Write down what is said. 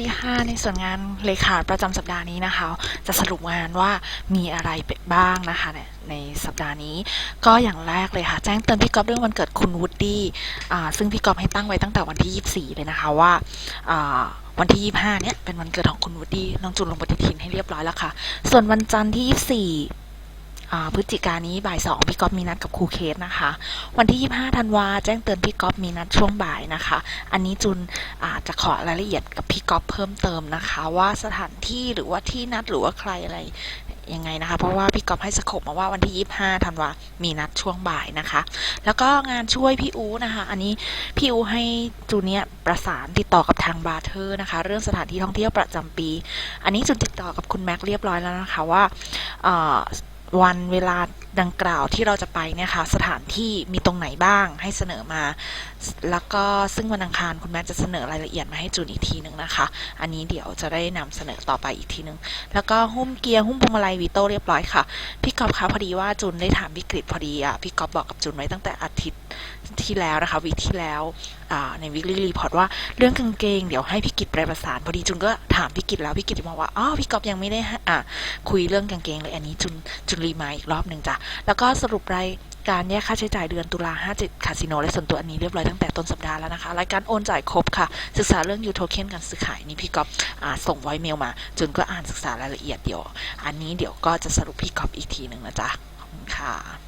ดีค่ะในส่วนงานเลขาประจำสัปดาห์นี้นะคะ จะสรุปงานว่ามีอะไรบ้างนะคะในในสัปดาห์นี้ ก็อย่างแรกเลยค่ะ แจ้งเตือนพี่ก๊อฟเรื่องวันเกิดคุณวูดดี้อ่าซึ่งพี่ก๊อฟให้ตั้งไว้ตั้งแต่วันที่ 24 เลยนะคะว่าวันที่ 25 เนี่ย เป็นวันเกิดของคุณวูดดี้ น้องจูนลงปฏิทินให้เรียบร้อยแล้วค่ะ ส่วนวันจันทร์ที่ 24อ่ พฤศจิกานี้บ่ายสองพี่ก๊อฟมีนัดกับครูเคสนะคะ วันที่ 25ธันวาแจ้งเตือนพี่ก๊อฟมีนัดช่วงบ่ายนะคะ อันนี้จุนอาจจะขอรายละเอียดกับพี่ก๊อฟเพิ่มเติมนะคะ ว่าสถานที่หรือว่าที่นัดหรือว่าใครอะไรยังไงนะคะ เพราะว่าพี่ก๊อฟให้สโคปมาว่าวันที่ 25ธันวามีนัดช่วงบ่ายนะคะ แล้วก็งานช่วยพี่อูนะคะ อันนี้พี่อูให้จูเนียประสานติดต่อกับทางบาร์เทอร์นะคะ เรื่องสถานที่ท่องเที่ยวประจำปี อันนี้จุนติดต่อกับคุณแม็กเรียบร้อยแล้วนะคะว่า วันเวลา ดังกล่าวที่เราจะไปเนี่ยค่ะสถานที่มีตรงไหนบ้างให้เสนอมา แล้วก็ซึ่งวันอังคารคุณแม่จะเสนอรายละเอียดมาให้จูนอีกทีหนึ่งนะคะ อันนี้เดี๋ยวจะได้นำเสนอต่อไปอีกทีหนึ่งแล้วก็หุ้มเกียร์หุ้มพวงมาลัยวีโต้เรียบร้อยค่ะพี่กอฟคะพอดีว่าจูนได้ถามพี่กฤษพอดีอะพี่กอฟบอกกับจูนไว้ตั้งแต่อาทิตย์ที่แล้วนะคะวีที่แล้วในวิกฤตรีพอร์ตว่าเรื่องกางเกงเดี๋ยวให้พี่กิจไปประสาน พอดีจุนก็ถามพี่กิจแล้วพี่กิจบอกว่าอ๋อพี่กอฟยังไม่ได้คุยเรื่องกางเกงเลยอันนี้จุนจุนรีมาอีกรอบหนึ่งจ้ะแล้วก็สรุปรายการแยกค่าใช้จ่ายเดือนตุลา57คาสิโนและส่วนตัวอันนี้เรียบร้อยตั้งแต่ต้นสัปดาห์แล้วนะคะ รายการโอนจ่ายครบค่ะ ศึกษาเรื่องยูโทเค็นการซื้อขายนี่พี่ก๊อฟส่งไว้เมลมา จุนก็อ่านศึกษารายละเอียดเดี๋ยว อันนี้เดี๋ยวก็จะสรุปพี่ก๊อฟอีกทีหนึ่งนะจ๊ะขอบคุณค่ะ